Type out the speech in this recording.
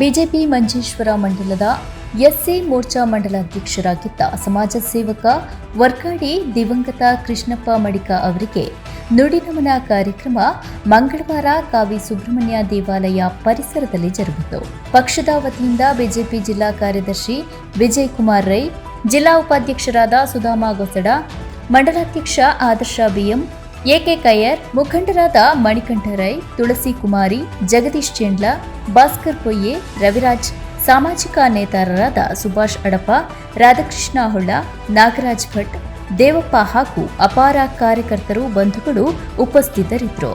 BJP Manjeshwar ಮಂಡಲದ SC Morcha ಮಂಡಲಾಧ್ಯಕ್ಷರಾಗಿದ್ದ ಸಮಾಜ ಸೇವಕ ವರ್ಕಾಡಿ ದಿವಂಗತ ಕೃಷ್ಣಪ್ಪ ಮಡಿಕ ಅವರಿಗೆ ನುಡಿನಮನ ಕಾರ್ಯಕ್ರಮ ಮಂಗಳವಾರ ಕಾವಿ ಸುಬ್ರಹ್ಮಣ್ಯ ದೇವಾಲಯ ಪರಿಸರದಲ್ಲಿ ಜರುಗಿತು. ಪಕ್ಷದ ವತಿಯಿಂದ ಬಿಜೆಪಿ ಜಿಲ್ಲಾ ಕಾರ್ಯದರ್ಶಿ ವಿಜಯ್ ಕುಮಾರ್ ರೈ, ಜಿಲ್ಲಾ ಉಪಾಧ್ಯಕ್ಷರಾದ Sudhama Gosada, ಮಂಡಲಾಧ್ಯಕ್ಷ Adarsh B M A K Kayyar ಮುಖಂಡರಾದ ಮಣಿಕಂಠ ರೈ, ತುಳಸಿ ಕುಮಾರಿ, ಜಗದೀಶ್ ಚೆಂಡ್ಲ, ಭಾಸ್ಕರ್ ಪೊಯ್ಯೆ ರವಿರಾಜ್, ಸಾಮಾಜಿಕ ನೇತಾರರಾದ ಸುಭಾಷ್ ಅಡಪ ರಾಧಾಕೃಷ್ಣ ಹೊಳ್ಳ, ನಾಗರಾಜ್ ಭಟ್, ದೇವಪ್ಪ ಹಾಗೂ ಅಪಾರ ಕಾರ್ಯಕರ್ತರು ಬಂಧುಗಳು ಉಪಸ್ಥಿತರಿದ್ದರು.